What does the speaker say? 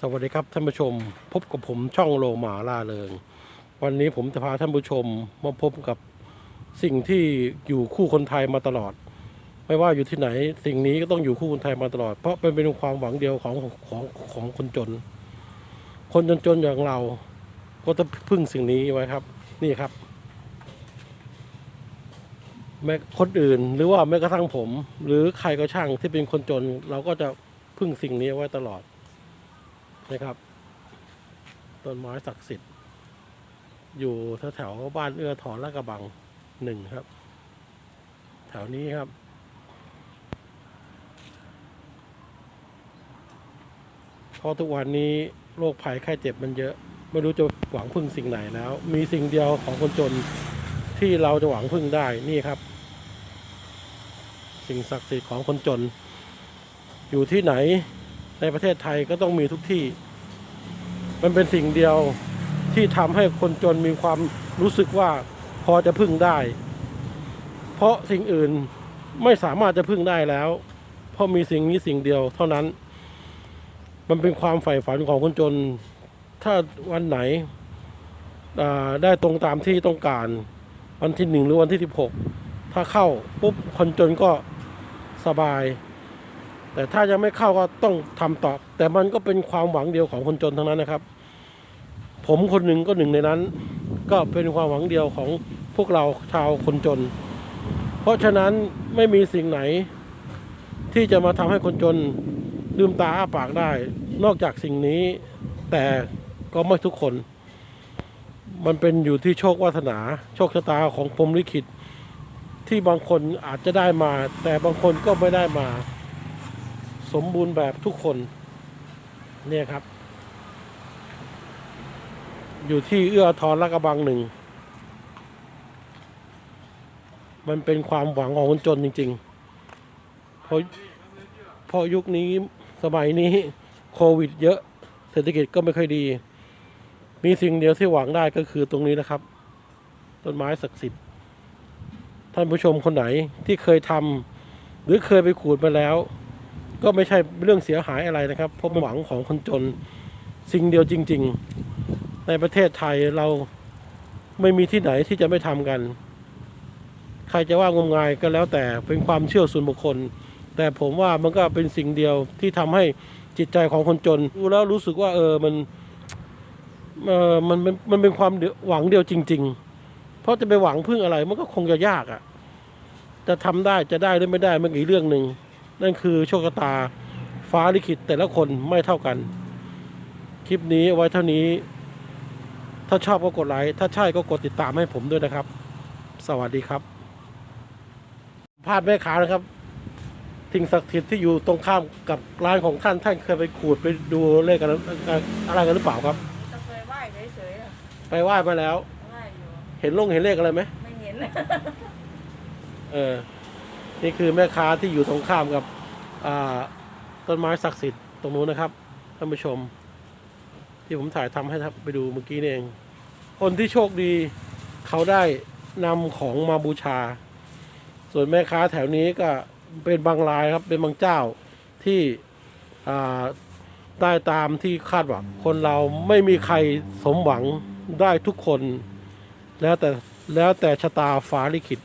สวัสดีครับท่านผู้ชม พบกับผมช่องโลมาล่าเริง วันนี้ผมจะพาท่านผู้ชมมาพบกับสิ่งที่อยู่คู่คนไทยมาตลอด ไม่ว่าอยู่ที่ไหน สิ่งนี้ก็ต้องอยู่คู่คนไทยมาตลอด เพราะเป็นเป็นความหวังเดียวของของของคนจน คนจนๆอย่างเรา ก็ต้องพึ่งสิ่งนี้ไว้ครับ นี่ครับแม้คนอื่นหรือว่าแม้กระทั่งผม หรือใครก็ช่างที่เป็นคนจน เราก็จะพึ่งสิ่งนี้ไว้ตลอด นะครับต้นไม้ศักดิ์สิทธิ์ อยู่แถวๆบ้านเอื้อถอนและกระบังหนึ่งครับ แถวนี้ครับ เพราะทุกวันนี้โรคภัยไข้เจ็บมันเยอะ ไม่รู้จะหวังพึ่งสิ่งไหนแล้ว มีสิ่งเดียวของคนจนที่เราจะหวังพึ่งได้นี่ครับ สิ่งศักดิ์สิทธิ์ของคนจน อยู่ที่ไหนในประเทศไทยก็ต้องมีทุกที่ มันเป็นสิ่งเดียวที่ทำให้คนจนมีความรู้สึกว่าพอจะพึ่งได้ เพราะสิ่งอื่นไม่สามารถจะพึ่งได้แล้ว เพราะมีสิ่งนี้สิ่งเดียวเท่านั้น มันเป็นความใฝ่ฝันของคนจน ถ้าวันไหนได้ตรงตามที่ต้องการ วันที่หนึ่งหรือวันที่สิบหกถ้าเข้าปุ๊บคนจนก็สบาย แต่ถ้ายังไม่เข้าก็ต้องทำต่อแต่มันก็เป็นความหวังเดียวของคนจนทั้งนั้นนะครับ ผมคนหนึ่งก็หนึ่งในนั้น ก็เป็นความหวังเดียวของพวกเราชาวคนจน เพราะฉะนั้นไม่มีสิ่งไหน ที่จะมาทำให้คนจนลืมตาอ้าปากได้ นอกจากสิ่งนี้ แต่ก็ไม่ทุกคน มันเป็นอยู่ที่โชควาสนา โชคชะตาของพรหมลิขิตที่บางคนอาจจะได้มา แต่บางคนก็ไม่ได้มา สมบูรณ์แบบทุกคนเนี่ยครับ อยู่ที่เอื้ออาทรและกระบังหนึ่ง มันเป็นความหวังของคนจนจริงๆเพราะเพราะยุคนี้สมัยนี้โควิดเยอะเศรษฐกิจก็ไม่ค่อยดี มีสิ่งเดียวที่หวังได้ก็คือตรงนี้นะครับ ต้นไม้ศักดิ์สิทธิ์ ท่านผู้ชมคนไหนที่เคยทำหรือเคยไปขูดมาแล้ว ก็ไม่ใช่เรื่องเสียหายอะไรนะครับเพราะเป็นหวังของคนจนสิ่งเดียวจริง ๆ ในประเทศไทยเราไม่มีที่ไหนที่จะไม่ทำกัน ใครจะว่างมงายก็แล้วแต่เป็นความเชื่อส่วนบุคคล แต่ผมว่ามันก็เป็นสิ่งเดียวที่ทำให้จิตใจของคนจนดูแล้วรู้สึกว่า เออมันเออมันมันมันเป็นความหวังเดียวจริง ๆ เพราะจะไปหวังพึ่งอะไรมันก็คงจะยากอะ่ะ จะทำได้จะได้หรือไม่ได้มันอีกเรื่องหนึ่ง นั่นคือโชคชะตาฟ้าลิขิตแต่ละคนไม่เท่ากัน คลิปนี้เอาไว้เท่านี้ ถ้าชอบก็กดไลค์ถ้าใช่ก็กดติดตามให้ผมด้วยนะครับ สวัสดีครับพลาดแม่ค้านะครับสิ่งศักดิ์สิทธิ์ที่อยู่ตรงข้ามกับร้านของท่านท่านเคยไปขูดไปดูเลขกันอะไรกันหรือเปล่าครับ จะเคยไหว้เฉยๆอะไปไหว้มาแล้ว ไหว้อยู่ เห็นลงเห็นเลขอะไรไหมไม่เห็น เออ นี่คือแม่ค้าที่อยู่ตรงข้ามกับต้นไม้ศักดิ์สิทธิ์ตรงนู้นนะครับท่านผู้ชม ที่ผมถ่ายทำให้ไปดูเมื่อกี้นี่เอง คนที่โชคดีเขาได้นำของมาบูชา ส่วนแม่ค้าแถวนี้ก็เป็นบางรายครับเป็นบางเจ้าที่ได้ตามที่คาดหวัง คนเราไม่มีใครสมหวังได้ทุกคน แล้วแต่แล้วแต่ชะตาฟ้าลิขิต